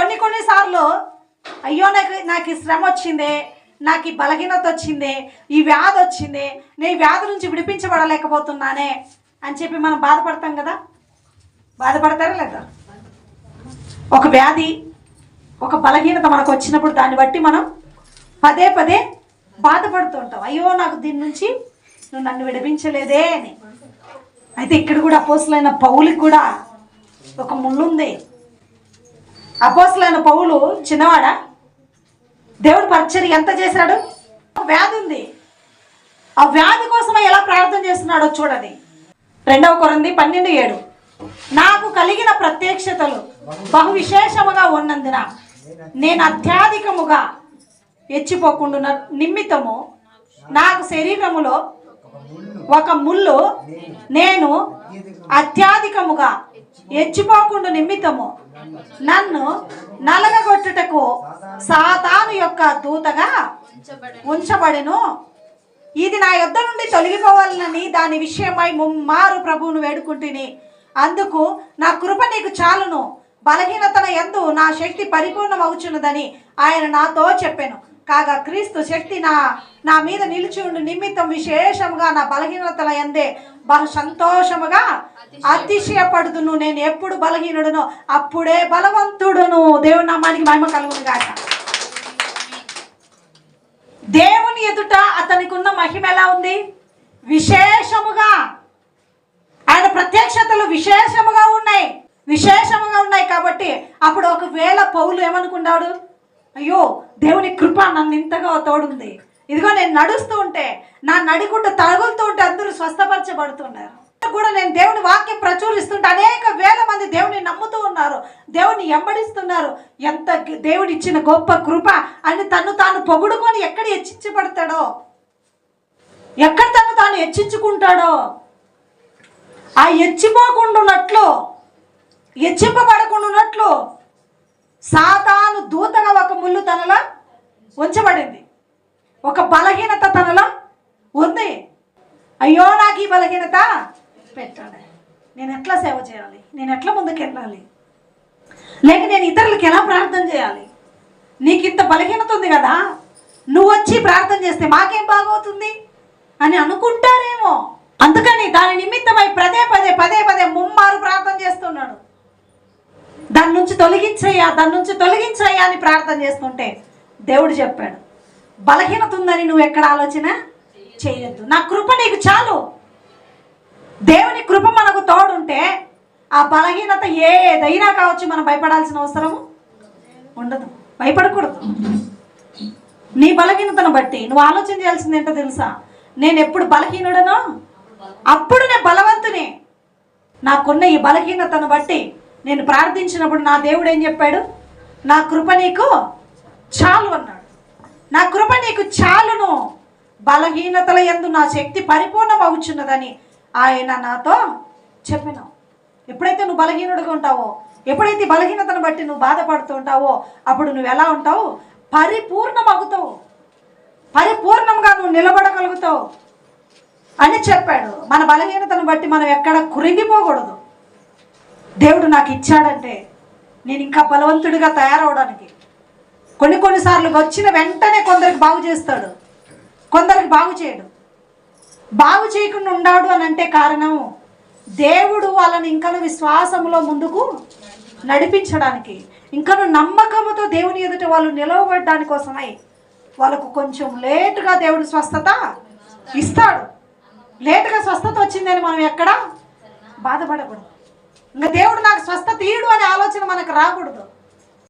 కొన్ని కొన్నిసార్లు అయ్యో నాకు నాకు ఈ శ్రమ వచ్చిందే నాకు ఈ బలహీనత వచ్చిందే ఈ వ్యాధి వచ్చింది నేను వ్యాధి నుంచి విడిపించబడలేకపోతున్నానే అని చెప్పి మనం బాధపడతాం కదా? బాధపడతారా లేదా? ఒక వ్యాధి ఒక బలహీనత మనకు వచ్చినప్పుడు దాన్ని బట్టి మనం పదే పదే బాధపడుతుంటాం అయ్యో నాకు దీని నుంచి నువ్వు నన్ను విడిపించలేదే అని. అయితే ఇక్కడ కూడా అపోసలైన పౌలికి కూడా ఒక ముళ్ళుంది. అపోసలైన పౌలు చిన్నవాడా? దేవుడు పరిచర్య ఎంత చేశాడు? వ్యాధి ఉంది. ఆ వ్యాధి కోసం ఎలా ప్రార్థన చేస్తున్నాడో చూడండి. రెండవ కొరంది పన్నెండు ఏడు. నాకు కలిగిన ప్రత్యక్షతలు బహు విశేషముగా ఉన్నందున నేను అత్యధికముగా ఎచ్చిపోకుండా నిమిత్తము నాకు శరీరములో ఒక ముళ్ళు నేను అత్యధికముగా ఎచ్చిపోకుండా నిమిత్తము నన్ను నలగగొట్టుటకు సాతాను యొక్క దూతగా ఉంచబడెను. ఇది నా యుద్ధ నుండి తొలగిపోవాలని దాని విషయమై ముమ్మారు ప్రభువును వేడుకుంటుని. అందుకు నా కృప నీకు చాలును. బలహీనతన ఎందు నా శక్తి పరిపూర్ణమవుచున్నదని ఆయన నాతో చెప్పాను. కాగా క్రీస్తు శక్తి నా నా మీద నిలిచి ఉండి. నిమిత్తం విశేషముగా నా బలహీనతల ఎందే బహు సంతోషముగా అతిశయపడుదును. నేను ఎప్పుడు బలహీనుడునో అప్పుడే బలవంతుడును. దేవుని నామానికి మహిమ కలుగును గాక. దేవుని ఎదుట అతనికి ఉన్న మహిమ ఎలా ఉంది? విశేషముగా. ఆయన ప్రత్యక్షతలు విశేషముగా ఉన్నాయి. విశేషముగా ఉన్నాయి కాబట్టి అప్పుడు ఒకవేళ పౌలు ఏమనుకున్నాడు? అయ్యో దేవుని కృప నన్ను ఇంతగా తోడుంది. ఇదిగో నేను నడుస్తూ ఉంటే నా నడికుంటూ తగులుతూ ఉంటే అందరూ స్వస్థపరచబడుతున్నారు. కూడా నేను దేవుని వాక్యం ప్రచురిస్తుంటే అనేక వేల మంది దేవుని నమ్ముతూ ఉన్నారు దేవుని ఎంబడిస్తున్నారు ఎంత దేవుని ఇచ్చిన గొప్ప కృప అని తను తాను పొగుడుకొని ఎక్కడ హెచ్చించబడతాడో? ఎక్కడ తను తాను హెచ్చించుకుంటాడో? ఆ హెచ్చిపోకుండా ఉన్నట్లు హెచ్చింపబడకుండా ఉన్నట్లు సాతాను దూత ముళ్ళు తనలో ఉంచబడింది. ఒక బలహీనత తనలో ఉంది. అయ్యో నాకు ఈ బలహీనత పెట్టాలి. నేను ఎట్లా సేవ చేయాలి? నేను ఎట్లా ముందుకు వెళ్ళాలి లేక నేను ఇతరులకి ఎలా ప్రార్థన చేయాలి? నీకు ఇంత బలహీనత ఉంది కదా నువ్వు వచ్చి ప్రార్థన చేస్తే మాకేం బాగవుతుంది? అని అనుకుంటారేమో. అందుకని దాని నిమిత్తమై పదే పదే పదే పదే ముమ్మారు ప్రార్థన చేస్తున్నాడు దాని నుంచి తొలగించయ్యా దాని నుంచి తొలగించయ్యా అని ప్రార్థన చేస్తుంటే దేవుడు చెప్పాడు బలహీనత ఉందని నువ్వు ఎక్కడ ఆలోచన చేయొద్దు. నా కృప నీకు చాలు. దేవుని కృప మనకు తోడుంటే ఆ బలహీనత ఏదైనా కావచ్చు మనం భయపడాల్సిన అవసరము ఉండదు. భయపడకూడదు. నీ బలహీనతను బట్టి నువ్వు ఆలోచన చేయాల్సింది ఏంటో తెలుసా? నేను ఎప్పుడు బలహీనుడనో అప్పుడు నేను బలవంతుని. నాకున్న ఈ బలహీనతను బట్టి నేను ప్రార్థించినప్పుడు నా దేవుడు ఏం చెప్పాడు? నా కృప నీకు చాలు అన్నాడు. నా కృప నీకు చాలును. బలహీనతల ఎందు నా శక్తి పరిపూర్ణమవుచున్నదని ఆయన నాతో చెప్పినావు. ఎప్పుడైతే నువ్వు బలహీనుడిగా ఉంటావో ఎప్పుడైతే బలహీనతను బట్టి నువ్వు బాధపడుతూ ఉంటావో అప్పుడు నువ్వు ఎలా ఉంటావు? పరిపూర్ణమవుతావు పరిపూర్ణంగా నువ్వు నిలబడగలుగుతావు అని చెప్పాడు. మన బలహీనతను బట్టి మనం ఎక్కడ కురింగిపోకూడదు. దేవుడు నాకు ఇచ్చాడంటే నేను ఇంకా బలవంతుడిగా తయారవడానికి. కొన్ని కొన్నిసార్లు వచ్చిన వెంటనే కొందరికి బాగు చేస్తాడు. కొందరికి బాగు చేయడు. బాగు చేయకుండా ఉండాడు అని అంటే కారణం దేవుడు వాళ్ళని ఇంకను విశ్వాసంలో ముందుకు నడిపించడానికి ఇంకను నమ్మకముతో దేవుని ఎదుట వాళ్ళు నిలవబడడానికి కోసమై వాళ్ళకు కొంచెం లేటుగా దేవుడు స్వస్థత ఇస్తాడు. లేటుగా స్వస్థత వచ్చిందని మనం ఎక్కడ బాధపడకూడదు. ఇంకా దేవుడు నాకు స్వస్థత తీయడు అనే ఆలోచన మనకు రాకూడదు.